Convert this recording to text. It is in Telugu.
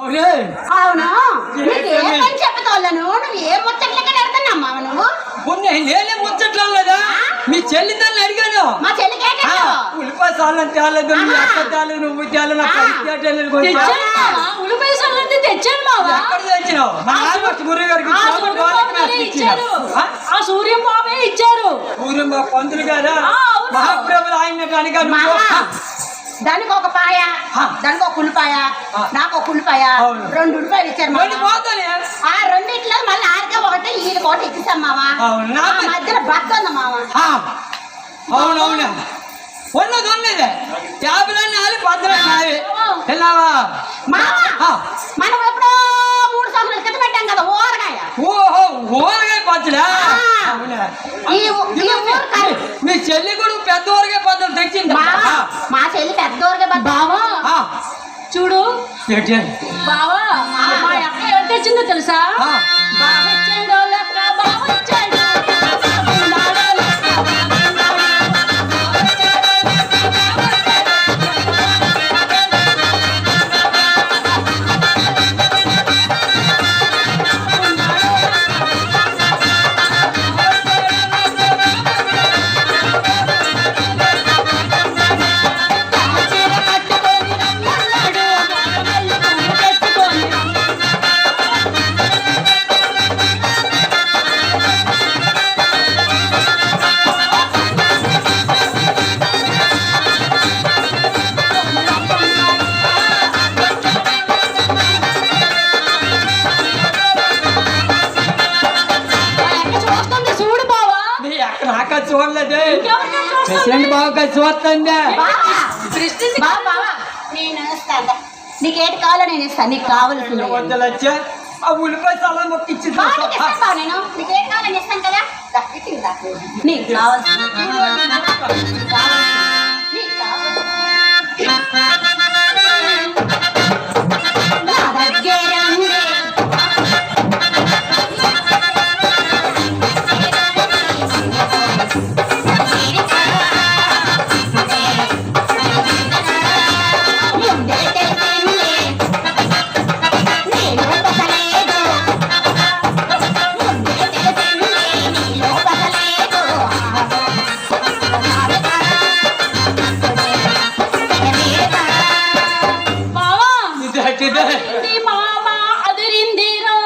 అవునే? అవును? నీకు ఏ పని చెప్తాను నువ్వు? ఏ ముచ్చట్లకి నువ్వు? నేనే ముచ్చట్లు లేదా మీ చెల్లిదండ్రులు అడిగాను. మా చెల్లికి ఉల్లిపాయ సాలను తేలేదు మీ అక్క తేలేదు నువ్వు తేలేదు నా పరిస్థితి ఉల్లిపాయ సల్లంటే తెచ్చాను ఎక్కడ తెచ్చినావు? మా నాన్న గురువు గారికి ఆ సూర్యం బాబే ఇచ్చారు. సూర్యం బాబే పంతులు గారా. మహాప్రభులు ఆయన కనుక దానికి ఒక పాయ ఆ. దానికి ఒక ఉల్లిపాయ ఆ. నాకు ఒక ఉల్లిపాయ అవును. రెండు ఉల్లిపాయలు ఇచ్చారు మళ్ళీ మామ పోతానే ఆ రెండిట్లో మళ్ళీ ఆడికే ఒకటి ఈయన ఒకటి ఇచ్చేసాం మామ అవును, నా ఆ మధ్యలో బద్ద ఉంది మామ ఆ, అవునవును ఉన్నది ఉన్నది యాభైలన్నీ ఆలి భద్రం నావి వెళ్ళావా మామ ఆ. మనం ఎప్పుడో మూడు సంవత్సరాల క్రితం పెట్టాం కదా ఊరగాయ ఓహో ఊరగాయ పచ్చడా ఆ. అవునా ఈ ఊ- ఈ ఊరు చూడు? బావా మా అక్క ఏం తెచ్చిందో తెలుసా. బావ నాక చూడలేదే. చూస్తుంది? ప్రెసిడెంట్ చూస్తుంది బావా బావా. నేను ఇస్తాను నీకేటి కావాలో నేను ఇస్తాను నీకు కావాల్సింది. వద్దలు వచ్చా ఆ ఉల్లిపాయ సలా మొక్కిచ్చింది బావా, నీకు నీకేటి కావాలో నేను ఇస్తాను కదా. ఇచ్చింది. నీకు నీకు కావాల్సింది. నీకు కావాల్సింది. అదిరిందిరో